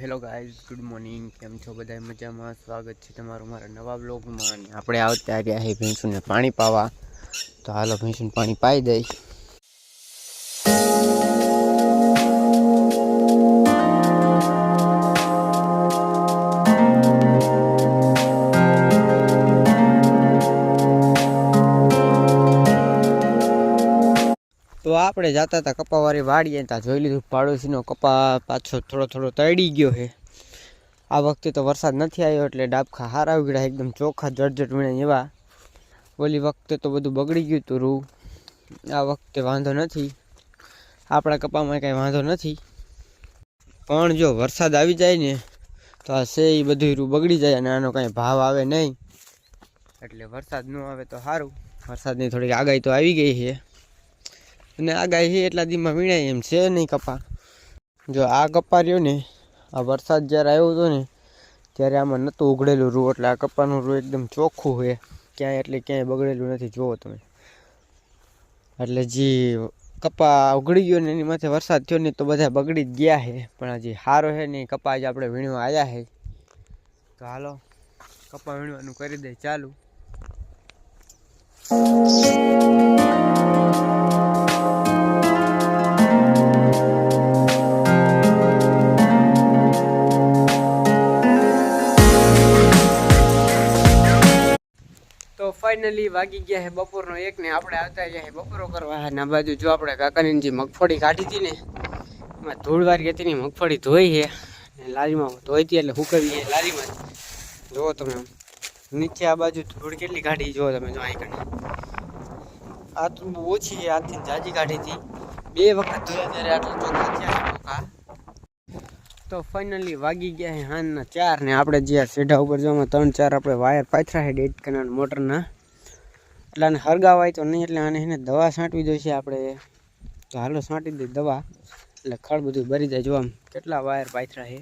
Hello guys good morning કેમ છો બધા મજામાં? સ્વાગત છે તમારું મારા નવા બ્લોગમાં આપણે આવતા રહ્યા છે ભેંસુને પાણી પાવા. તો હાલો ભેંસુને પાણી પાઈ દઈ તો આપણે જતા હતા કપાવાળી વાડીએ ત્યાં જોઈ લીધું પાડોશીનો કપા પાછો થોડો થોડો તળી ગયો છે. આ વખતે તો વરસાદ નથી આવ્યો એટલે ડાબખા હારા ઉગડ્યા, એકદમ ચોખ્ખા જળજટ વીણે એવા. ઓલી વખતે તો બધું બગડી ગયું હતું રૂ. આ વખતે વાંધો નથી. આપણા કપામાં કાંઈ વાંધો નથી. પણ જો વરસાદ આવી જાય ને, તો આ છે એ બધું રૂ બગડી જાય અને આનો કાંઈ ભાવ આવે નહીં. એટલે વરસાદ ન આવે તો સારું વરસાદની થોડીક આગાહી તો આવી ગઈ છે. અને આગાહી એટલા દીમાં વીણાય એમ છે નહીં કપા જો આ કપા રહ્યો ને, આ વરસાદ જ્યારે આવ્યો હતો ને, ત્યારે આમાં નહોતું ઉઘડેલું રૂ, એટલે આ કપાનું રૂ એકદમ ચોખ્ખું છે. ક્યાંય એટલે ક્યાંય બગડેલું નથી, જુઓ તમે. એટલે જે કપા ઉઘડી ગયો ને, એની માથે વરસાદ થયો ને, તો બધા બગડી જ ગયા છે. પણ હજી સારો છે ને કપા જે આપણે વીણવા આવ્યા છે. તો હાલો કપા વીણવાનું કરી દે, ચાલુ. ફાઇનલી વાગી ગયા છે બપોરનો એક ને આપણે આવતા છે બપોરો કરવા. અને આ બાજુ જો આપણે કાકાની જે મગફળી કાઢી હતી ને, એમાં ધૂળવાર વારી હતી ને, મગફળી ધોઈ છે ને લારીમાં ધોઈ હતી એટલે હુકવી છે લારીમાં. જુઓ તમે. નીચે આ બાજુ ધૂળ કેટલી કાઢી, જુઓ તમે જો અહીં આ તો બહુ ઓછી છે આથી જાજી કાઢી હતી. બે વખત ધોયા ત્યારે આટલા ચોખ્ખા થયા ચોખ્ખા તો ફાઇનલી વાગી ગયા છે હાનના ચાર ને આપણે જે આ સેઢા ઉપર જોવામાં ત્રણ ચાર આપણે વાયર પાથરા છે ડેટ કનાર મોટરના. એટલે આને હરગાવાય તો નહીં, એટલે આને એને દવા છાંટવી જોઈશે આપણે. તો હાલો છાંટી દઈએ દવા. એટલે ખળ બધું ભરી જાય. જોવા કેટલા વાયર પાથરા છે.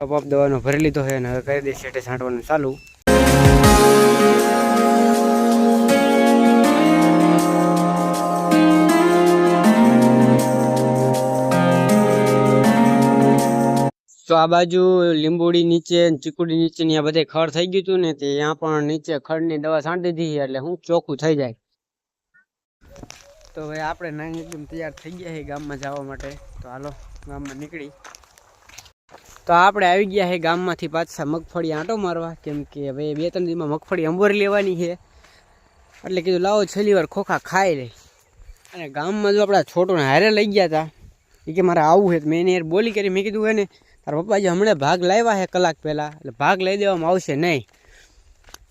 પપ દવાનો ભરી લીધો છે અને હવે કરી દઈએ છેટે છાંટવાનું ચાલુ. તો આ બાજુ લીંબોડી નીચે ચીકુડી નીચે ત્યાં બધે ખડ થઈ ગયું હતું ને ત્યાં પણ નીચે ખડની દવા છાંટી દીધી એટલે હું ચોખ્ખું થઈ જાય. તો હવે આપણે નાની એકદમ તૈયાર થઈ ગયા છે ગામમાં જવા માટે. તો હાલો, ગામમાં નીકળી. તો આપણે આવી ગયા છે ગામમાંથી પાછા મગફળી આંટો મારવા. કેમ કે હવે બે ત્રણ દિવસમાં મગફળી અંબોરી લેવાની છે એટલે કીધું લાવો છેલ્લી વાર ખોખા ખાઈ લઈ. અને ગામમાં જો આપણા છોટોને હારે લઈ ગયા હતા એ કે મારે આવવું છે મેં એને યાર બોલી કરી, મેં કીધું એને તારા પપ્પાજી હમણાં ભાગ લાવ્યા છે કલાક પહેલાં, એટલે ભાગ લઈ દેવામાં આવશે નહીં.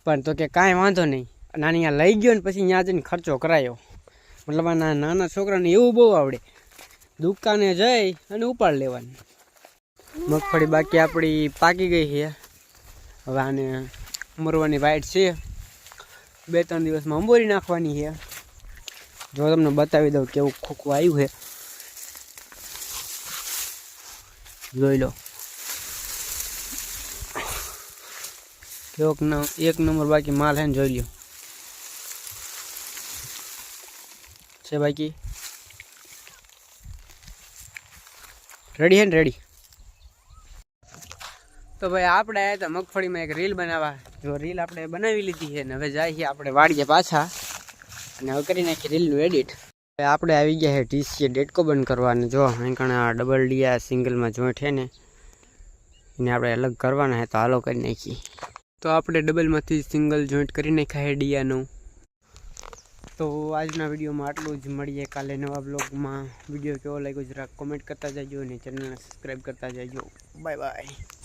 પણ તો કે કાંઈ વાંધો નહીં. અને આને અહીંયા લઈ ગયો ને પછી ત્યાં જઈને ખર્ચો કરાયો. મતલબ આ નાના છોકરાને એવું બહુ આવડે. દુકાને જઈ અને ઉપાડ લેવાની. મગફળી બાકી આપણી પાકી ગઈ છે. હવે આને મરવાની વાઈટ છે. બે ત્રણ દિવસમાં અંબોરી નાખવાની છે. જો તમને બતાવી દઉં કેવું ખોખું આવ્યું છે. જોઈ લો. કેવોક એક નંબર બાકી માલ હે ને જોઈ લ્યો. છે બાકી? રેડી હે ને રેડી તો ભાઈ આપણે આવ્યા હતા મગફળીમાં એક રીલ બનાવવા. જો રીલ આપણે બનાવી લીધી છે ને હવે જાય છે આપણે વાડીએ પાછા અને હવે કરી નાખી રીલનું એડિટ આપણે આવી ગયા છે ટીસીએ ડેટકો બંધ કરવાને. જો કણે આ ડબલ ડી આ સિંગલમાં જોઈન્ટ છે ને, એને આપણે અલગ કરવાના છે તો હાલો કરી નાખીએ. તો આપણે ડબલમાંથી સિંગલ જોઈન્ટ કરી નાખ્યા છે ડીયાનું. તો આજના વિડીયોમાં આટલું જ. મળીએ કાલે નવા બ્લોગમાં. વીડિયો કેવો લાગ્યો જરાક કોમેન્ટ કરતા જજો અને ચેનલને સબસ્ક્રાઈબ કરતા જજો. Bye bye